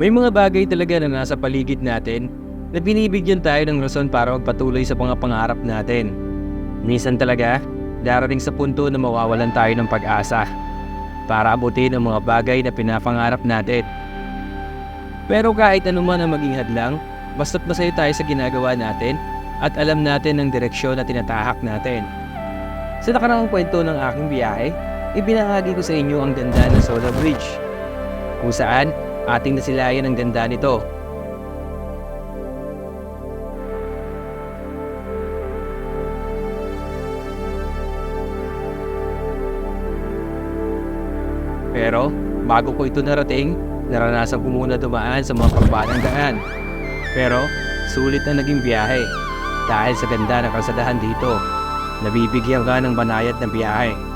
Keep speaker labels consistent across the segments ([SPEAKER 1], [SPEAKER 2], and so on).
[SPEAKER 1] May mga bagay talaga na nasa paligid natin na binibigyan tayo ng rason para magpatuloy sa mga pangarap natin. Minsan talaga, darating sa punto na mawawalan tayo ng pag-asa para abutin ang mga bagay na pinapangarap natin. Pero kahit anuman ang maging hadlang, basta't masaya tayo sa ginagawa natin at alam natin ang direksyon na tinatahak natin. Sa nakaraang kwento ng aking biyahe, ibinahagi ko sa inyo ang ganda ng Solar Bridge, kung saan ating nasilayan ang ganda nito. Pero bago ko ito narating, naranasan ko muna dumaan sa mga kabanang daan. Pero sulit na naging biyahe dahil sa ganda ng kalsadahan dito. Nabibigyan ka ng banayad na biyahe.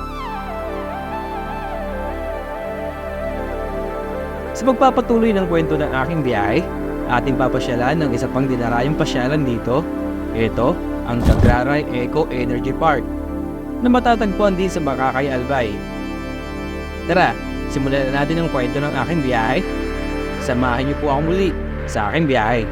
[SPEAKER 1] Magpapatuloy ng kwento ng aking biyahe, ating papasyalan ng isa pang dinarayong pasyalan dito. Ito ang Tagraray Eco Energy Park na matatagpuan din sa Makakay Albay. Tara, simulan na natin ang kwento ng aking biyahe. Samahan niyo po ako muli sa aking biyahe.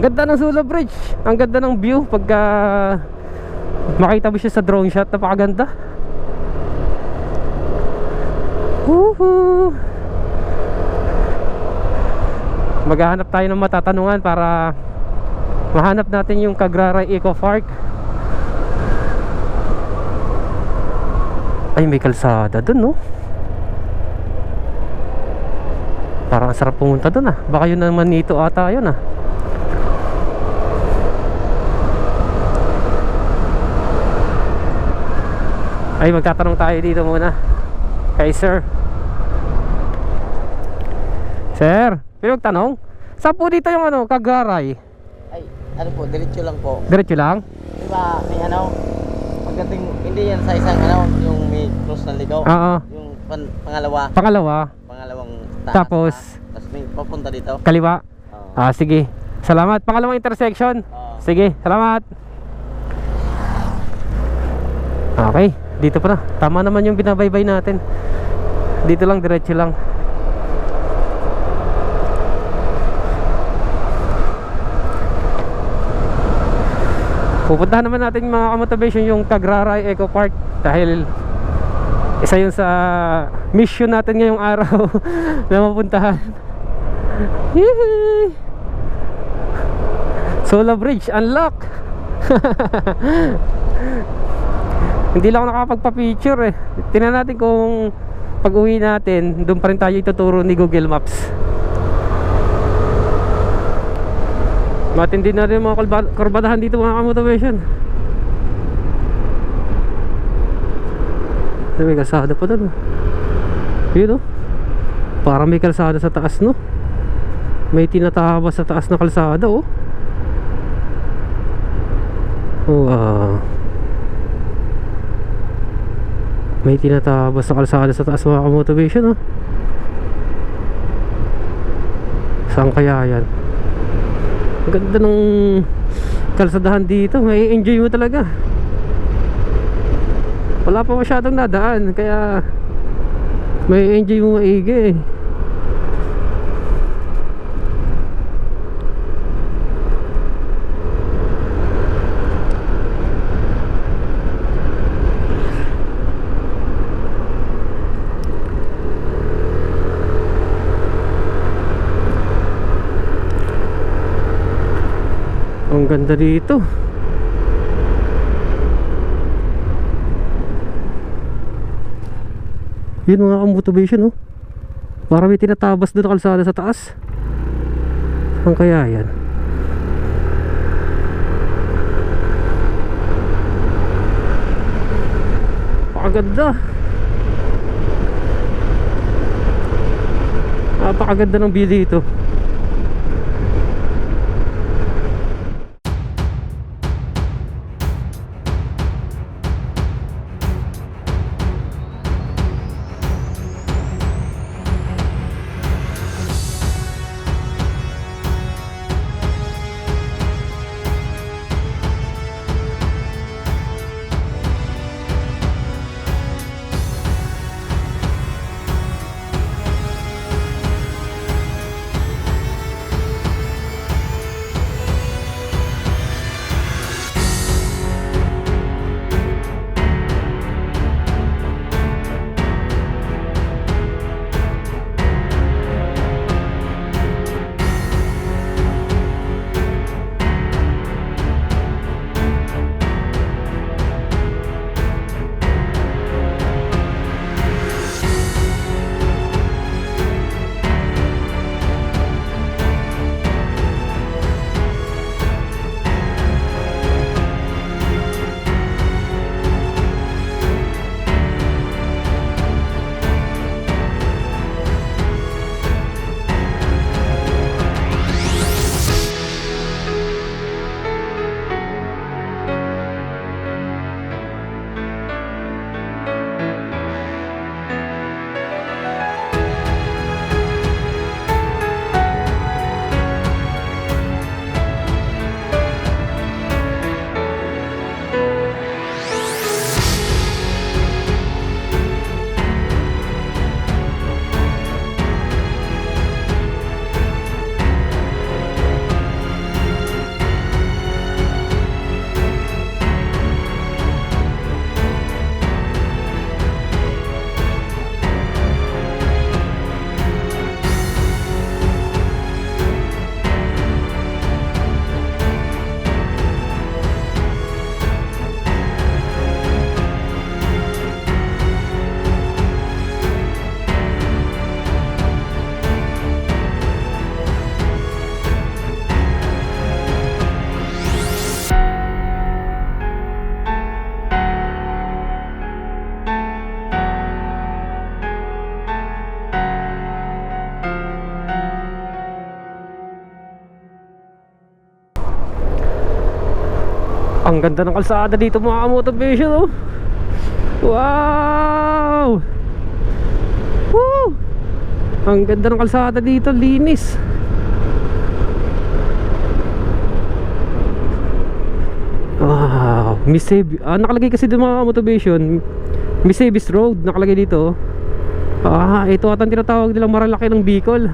[SPEAKER 2] Ang ganda ng Sula Bridge. Ang ganda ng view pagka makita mo siya sa drone shot. Napakaganda. Woohoo! Maghahanap tayo ng matatanungan para mahanap natin yung Kagraray Eco Park. Ay, may kalsada dun, no? Parang ang sarap pumunta dun, ah. Baka yun naman nito ata yun, ah. Ay, magtatanong tayo dito muna. Kay sir. Sir, pinagtanong? Saan po dito yung ano, Kagaray?
[SPEAKER 3] Ay, ano po, diretso lang po.
[SPEAKER 2] Diretso lang?
[SPEAKER 3] Di ba, may ano, pagdating, hindi yan sa isang ano, yung may cross na ligaw.
[SPEAKER 2] Oo.
[SPEAKER 3] Yung pan, pangalawa,
[SPEAKER 2] Pangalawa,
[SPEAKER 3] pangalawang taas.
[SPEAKER 2] Tapos?
[SPEAKER 3] na. Tapos may papunta dito.
[SPEAKER 2] kaliwa.
[SPEAKER 3] Oo.
[SPEAKER 2] Ah, sige. Salamat. Pangalawang intersection.
[SPEAKER 3] Oo.
[SPEAKER 2] Sige, salamat. Okay, dito pa na. Tama naman yung binabaybay natin. Dito lang, diretso lang. Pupuntahan naman natin mga kamotivation yung Tagraray Eco Park dahil isa yun sa mission natin ngayong araw na mapuntahan. Solar Bridge, unlock! Hindi lang ako nakapagpa-picture eh. Tingnan natin kung pag uwi natin, doon pa rin tayo ituturo ni Google Maps. Matindi na rin mga kurbadahan dito mga kamotivation. Ay, may kalsada pa doon. oh. Yun oh. Parang may kalsada sa taas no. May tinatabas sa taas na kalsada oh. Wow. May tinatabas sa kalsada sa taas mga motivation oh. Saan kaya yan? Ang ganda ng kalsadahan dito. May enjoy mo talaga. Wala pa masyadong nadaan kaya may enjoy mo maigi eh. Ganda dito. Yun mga motivation oh. Para may tinatabas doon kalsada sa taas. Saan kaya yan? Napakaganda. Napakaganda ng view dito. Ang ganda ng kalsada dito mga motivation oh. Wow! Woo! Ang ganda ng kalsada dito, linis. Wow, Miss Save, ah, nakalagay kasi doon mga motivation, Miss Savis Road, nakalagay dito. Ah, ito ata ang tinatawag nilang maralaki ng Bicol.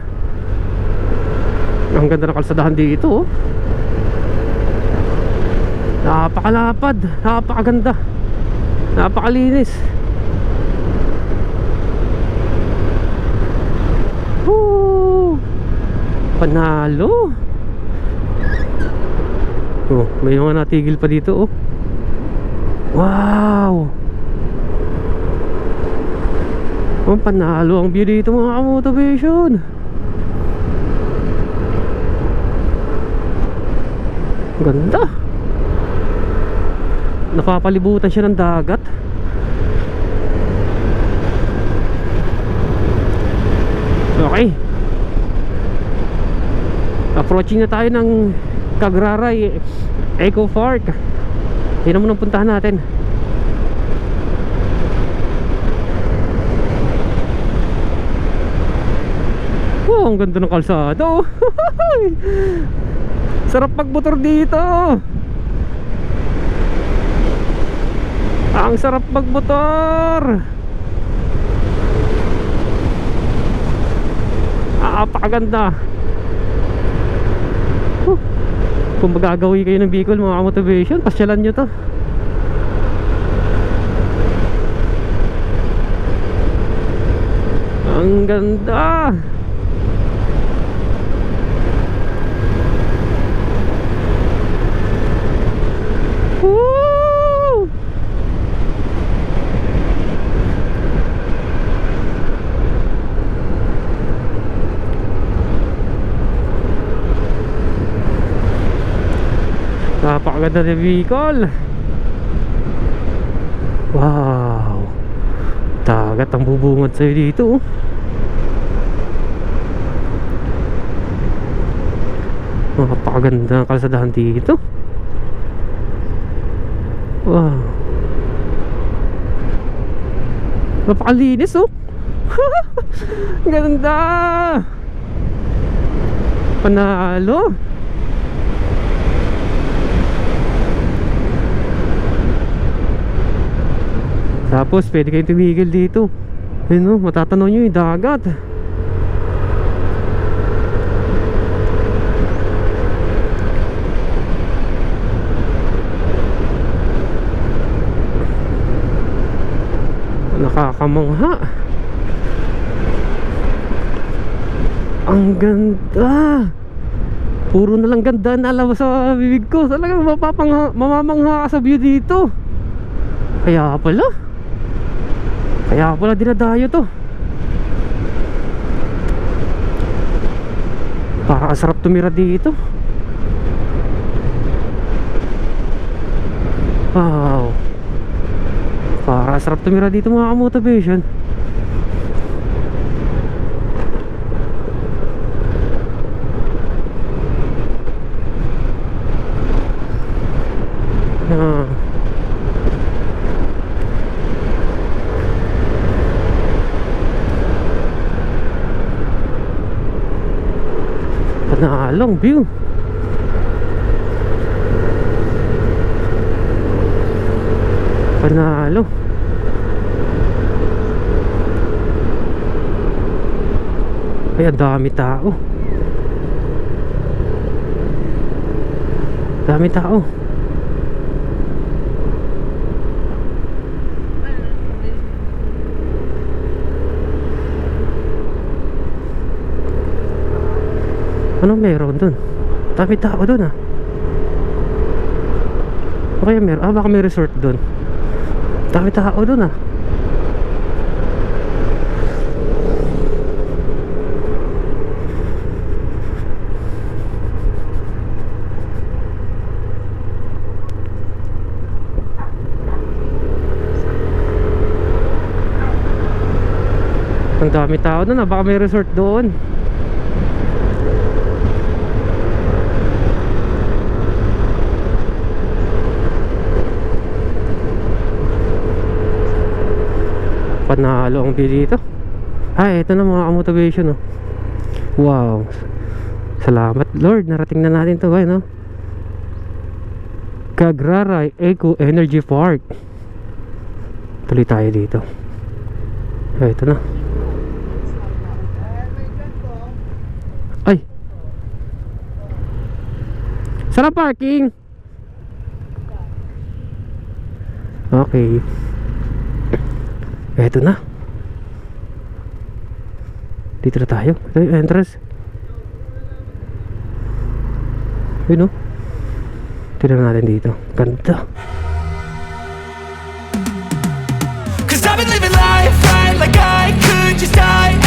[SPEAKER 2] Ang ganda ng kalsadahan dito. oh. Napakalapad, napakaganda. Napakalinis. Woo! Panalo. Oh, may mga natigil pa dito oh. Wow! Oh, panalo ang view dito mga motivation. Ganda. Napapalibutan siya ng dagat. Okay. Approaching na tayo ng Kagraray Eco Park. Yan naman ang puntahan natin. Oh, ang ganda ng kalsada. oh. Sarap magmotor dito. Ang sarap magmotor. Napakaganda. Huh. Kung magagawi kayo ng Bicol mga motivation, pasyalan nyo to. Ang ganda. Woo! Napakaganda ni Bicol Wow. Dagat ang bubungad sa'yo dito oh. Napakaganda ng kalsadahan dito. Wow. Napakalinis oh. Ganda. Panalo Tapos pwede kayong tumigil dito. Ayun o, matatanaw nyo yung dagat. Nakakamangha. Ang ganda! Puro na lang ganda na alabas sa bibig ko. Talagang mapapangha, mamamangha ka sa view dito. Kaya pala Kaya pala dinadayo to. Para ang sarap tumira dito. Wow. Para ang sarap tumira dito mga kamotivation Ah. Panalong view. Panalo. Ay, ang dami tao. Dami tao Anong meron dun? Dami tao dun ah O kaya meron? Ah baka may resort dun Dami tao dun ah Ang dami tao dun ah Baka may resort doon Panalo ang view dito. Ay, ito na mga motivation oh. Wow. Salamat Lord, narating na natin to, no? Kagraray Eco Energy Park. Tuloy tayo dito. Ay, ito na. Ay. Sarap parking. Okay. Eto na. Dito na tayo. Ito yung entrance. Yun o. Tignan natin dito. Ganda.
[SPEAKER 4] Cause I've been living life right like I could just die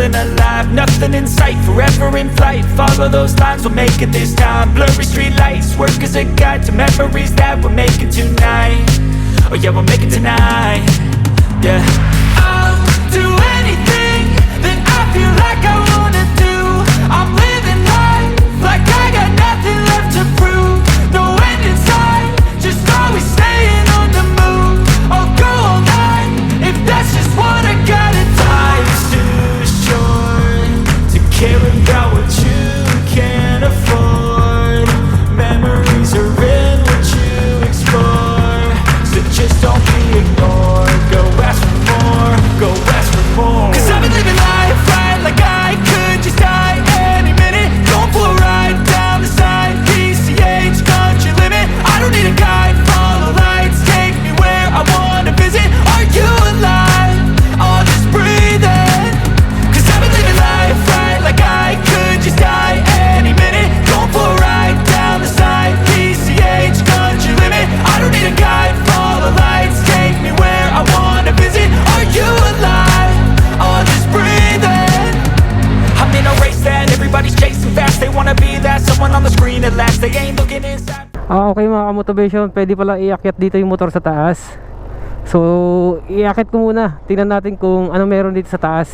[SPEAKER 4] feeling alive. Nothing in sight, forever in flight. Follow those lines, we'll make it this time. Blurry street lights, work as a guide To memories that we're making tonight. Oh yeah, we'll make it tonight. Yeah
[SPEAKER 2] okay mga motivation, pwede pala iakyat dito yung motor sa taas. So, iakyat ko muna. Tingnan natin kung ano meron dito sa taas.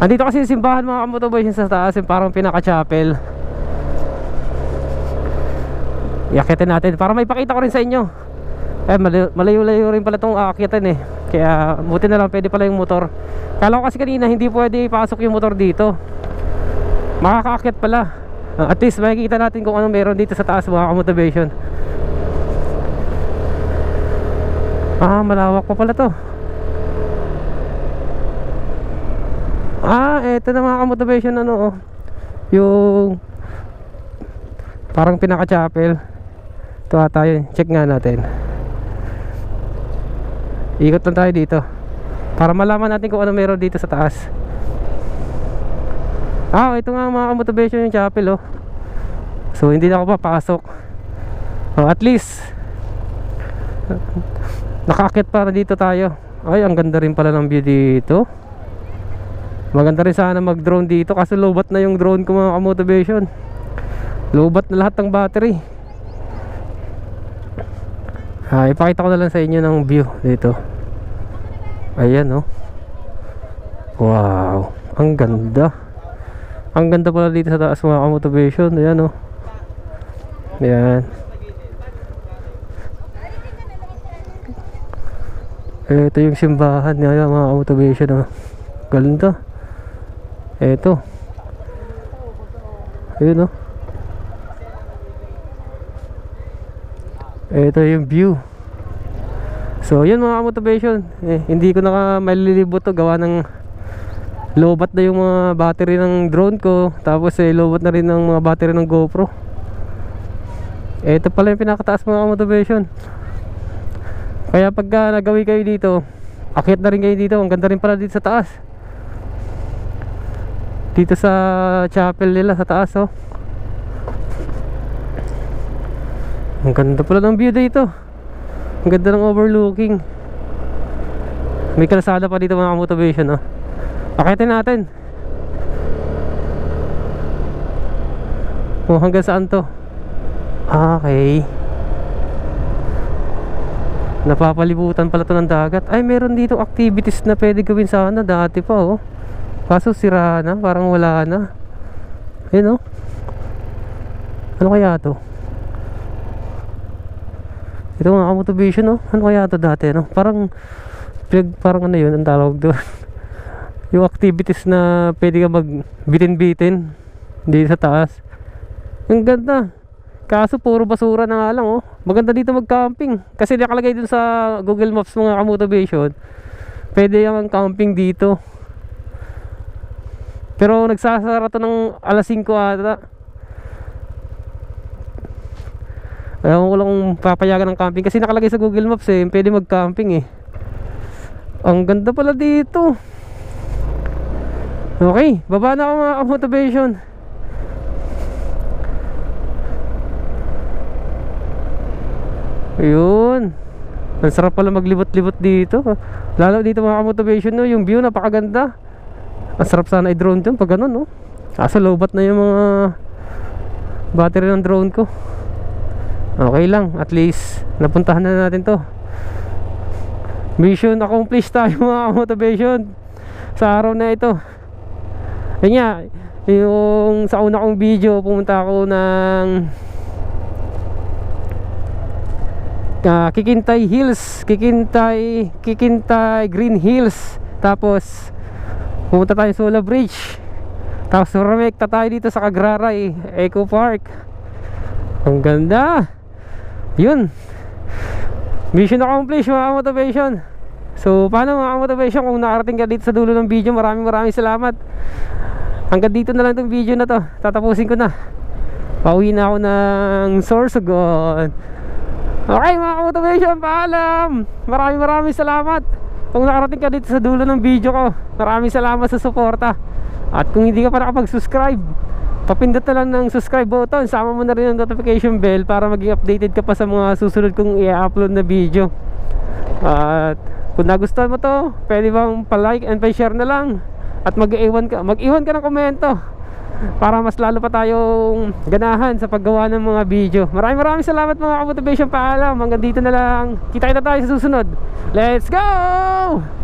[SPEAKER 2] Andito kasi yung simbahan mga motivation sa taas, yung parang pinaka-chapel. Iakyatin natin para may pakita ko rin sa inyo. Eh, malayo- malayo-layo rin pala itong aakyatan eh. Kaya, buti na lang pwede pala yung motor. Kala ko kasi kanina hindi pwede ipasok yung motor dito. Makakaakyat pala. Ah, at least makikita natin kung ano meron dito sa taas mga motivation. Ah, malawak pa pala to. Ah, eto na mga motivation ano oh. Yung parang pinaka-chapel. Ito ata yun. Check nga natin. Ikot lang tayo dito. Para malaman natin kung ano meron dito sa taas. Ah, ito nga mga motivation yung chapel oh. So hindi na ako papasok. Oh, at least nakakit para dito tayo. Ay, ang ganda rin pala ng view dito. Maganda rin sana mag-drone dito kasi lobat na yung drone ko mga motivation. Lobat na lahat ng battery. Ah, ipakita ko na lang sa inyo ng view dito. Ayan oh. Wow, ang ganda. Ang ganda pala dito sa taas mga motivation. Ayan oh. Ayan. Ito yung simbahan niya mga motivation oh. Ganda. Ito. Ayun oh. Ito yung view. So, yun mga motivation. Eh, hindi ko na malilibot to gawa ng lobat na yung mga battery ng drone ko. Tapos eh, lobat na rin ng mga battery ng GoPro. Ito pala yung pinakataas mga motivation. Kaya pagka nagawi kayo dito, akit na rin kayo dito. Ang ganda rin pala dito sa taas. Dito sa chapel nila sa taas oh. Ang ganda pala ng view dito. Ang ganda ng overlooking. May kalsada pa dito mga motivation, oh. Akitin natin. Oh, hanggang saan to? Ah, Okay. Napapalibutan pala to ng dagat. Ay, meron dito activities na pwede gawin sana dati pa, oh. Kaso sira na, parang wala na. Ayun, oh. Ano kaya to? Ito mga motivation, no? Ano kaya to dati, no? Parang, parang ano yun, ang tawag doon. yung activities na pwede ka mag bitin-bitin dito sa taas. Ang ganda. Kaso puro basura na nga oh. Maganda dito mag-camping. Kasi nakalagay dun sa Google Maps mga motivation. Pwede yung camping dito. Pero nagsasara to ng alas 5 ata. Ewan ko lang papayagan ng camping kasi nakalagay sa Google Maps eh, pwede mag-camping eh. Ang ganda pala dito. Okay, baba na ako mga motivation. Ayun. Ang sarap pala maglibot-libot dito. Lalo dito mga motivation no, yung view napakaganda. Ang sarap sana i-drone dyan pag ganun no. Kaso lowbat na yung mga battery ng drone ko. Okay lang, at least napuntahan na natin to. Mission accomplished tayo mga motivation sa araw na ito. Yun nga, yung sa una kong video, pumunta ako ng ah, Kikintay Hills, Kikintay, Kikintay Green Hills. Tapos pumunta tayo sa Sula Bridge. Tapos rumekta tayo dito sa Cagraray Eco Park. Ang ganda. Yun. Mission accomplished mga motivation. So paano mga motivation kung nakarating ka dito sa dulo ng video, maraming maraming salamat. Hanggang dito na lang itong video na to. Tatapusin ko na. Pauwi na ako ng Sorsogon. Okay mga motivation, paalam. Maraming maraming salamat. Kung nakarating ka dito sa dulo ng video ko, maraming salamat sa suporta. At kung hindi ka pa nakapag-subscribe, papindot na lang ng subscribe button. Sama mo na rin ang notification bell para maging updated ka pa sa mga susunod kong i-upload na video. At kung nagustuhan mo to, pwede bang pa-like and pa-share na lang. At mag-iwan ka, mag-iwan ka ng komento para mas lalo pa tayong ganahan sa paggawa ng mga video. Maraming maraming salamat mga motivation paalam. Hanggang dito na lang. Kita kita tayo sa susunod. Let's go!